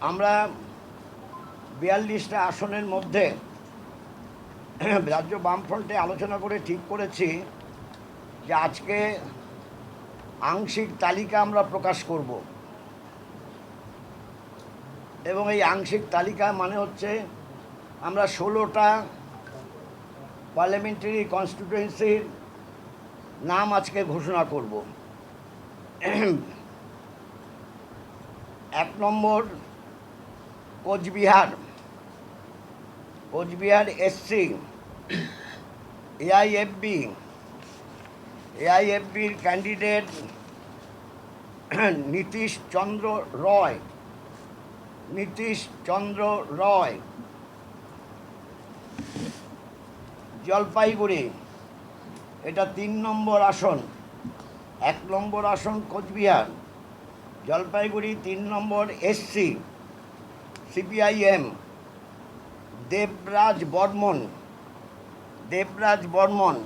আমরা বিয়াল্লিশটা আসনের মধ্যে রাজ্য বামফ্রন্টে আলোচনা করে ঠিক করেছি যে আজকে আংশিক তালিকা আমরা প্রকাশ করব। এবং এই আংশিক তালিকা মানে হচ্ছে আমরা ষোলোটা পার্লামেন্টারি কনস্টিটুয়েন্সির নাম আজকে ঘোষণা করব। এক নম্বর কোচবিহার কোচবিহার এসসি এআইএফবি এআইএফবির ক্যান্ডিডেট নীতিশ চন্দ্র রয় নীতিশ চন্দ্র রয় জলপাইগুড়ি, এটা তিন নম্বর আসন, এক নম্বর আসন কোচবিহার, জলপাইগুড়ি তিন নম্বর এসসি সিপিআইএম, দেবরাজ বর্মন দেবরাজ বর্মন,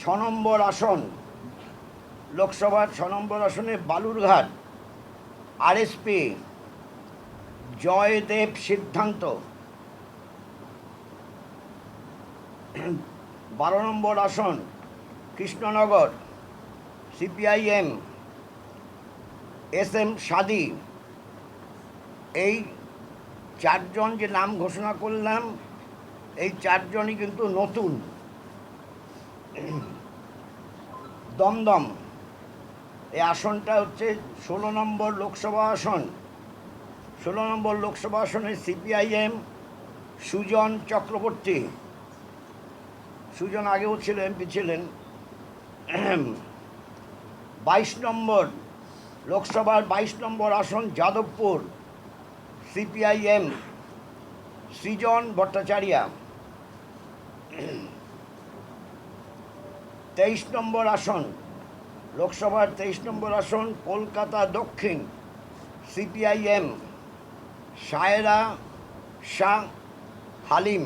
ছ নম্বর আসন, লোকসভার ছ নম্বর আসনে বালুরঘাট, আরএসপি, জয়দেব সিদ্ধান্ত। বারো নম্বর আসন, Krishnanagar, CPIM S M Sadi. এই চারজন যে নাম ঘোষণা করলাম, এই চারজনই কিন্তু নতুন। দমদম, এই আসনটা হচ্ছে ষোলো নম্বর লোকসভা আসন। ষোলো নম্বর লোকসভা আসনে সিপিআইএম সুজন চক্রবর্তী। সুজন আগেও ছিল, এমপি ছিলেন। বাইশ নম্বর লোকসভার বাইশ নম্বর আসন যাদবপুর, সিপিআইএম, সৃজন ভট্টাচার্যা। তেইশ নম্বর আসন, লোকসভার তেইশ নম্বর আসন, কলকাতা দক্ষিণ, সিপিআইএম, সায়রা শাহ হালিম,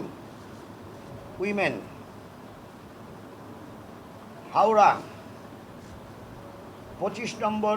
উইমেন। হাওড়া, পঁচিশ নম্বর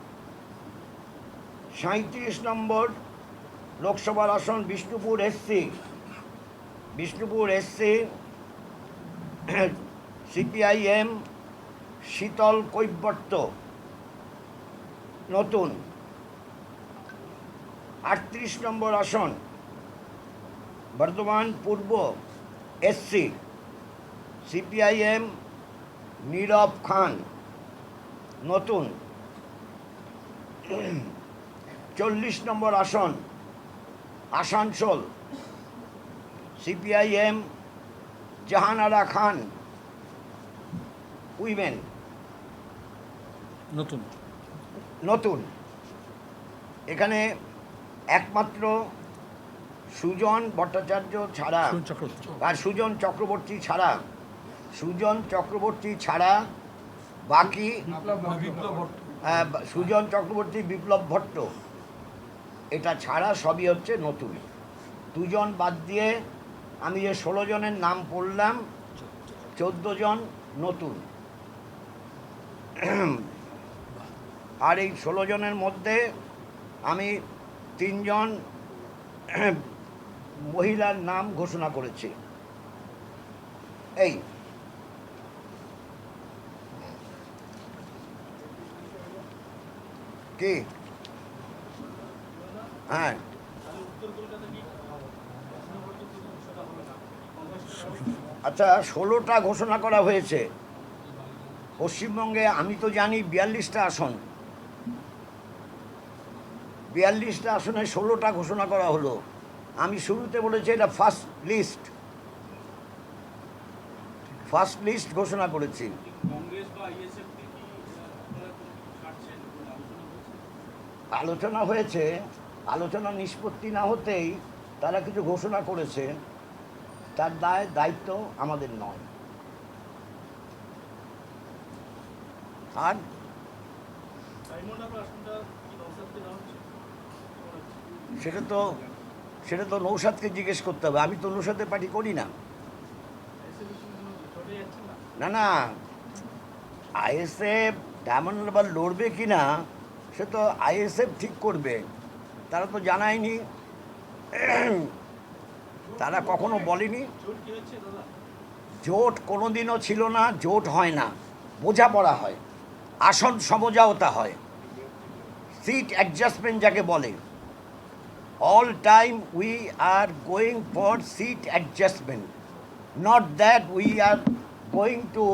সাঁত্রিশ নম্বর লোকসভার আসন Bishnupur SC Bishnupur SC CPIM Sheetal Kaibarta, নতুন। আটত্রিশ নম্বর আসন বর্ধমান পূর্ব এসসি সিপিআইএম নীরব খান, নতুন। চল্লিশ নম্বর আসন Asansol. CPIM Jahanara Khan women. নতুন। নতুন। এখানে একমাত্র সুজন ভট্টাচার্য ছাড়া সুজন চক্রবর্তী। আর সুজন চক্রবর্তী ছাড়া সুজন চক্রবর্তী ছাড়া বাকি সুজন চক্রবর্তী বিপ্লব ভট্ট। এটা ছাড়া সবই হচ্ছে নতুন। দুজন বাদ দিয়ে আমি যে ষোলো জনের নাম পড়লাম, চোদ্দ জন নতুন। আর এই ষোলো জনের মধ্যে আমি তিনজন মহিলার নাম ঘোষণা করেছি। এই। কি? হ্যাঁ। আচ্ছা ষোলোটা ঘোষণা করা হয়েছে। পশ্চিমবঙ্গে আমি তো জানি বিয়াল্লিশটা আসন। বিয়াল্লিশটা আসনে ষোলোটা ঘোষণা করা হলো। আমি শুরুতে বলেছি এটা ফার্স্ট লিস্ট ফার্স্ট লিস্ট ঘোষণা করেছি। আলোচনা হয়েছে আলোচনা নিষ্পত্তি না হতেই তারা কিছু ঘোষণা করেছে। তার দায়, দায়িত্ব আমাদের নয়। আর? সেটা তো সেটা তো নৌসাদকে জিজ্ঞেস করতে হবে। আমি তো নৌসাদের পার্টি করি না। না না। আইএসএফ ডায়মন্ড হারবার লড়বে কি না সে তো আইএসএফ ঠিক করবে। তারা তো জানায়নি। তারা কখনো বলেনি। জোট কি হচ্ছে দাদা জোট কোনোদিনও ছিল না, জোট হয় না। বোঝাপড়া হয়। আসন সমঝাওতা হয়। সিট অ্যাডজাস্টমেন্ট যাকে বলে। All time we are going for seat adjustment not that we are going to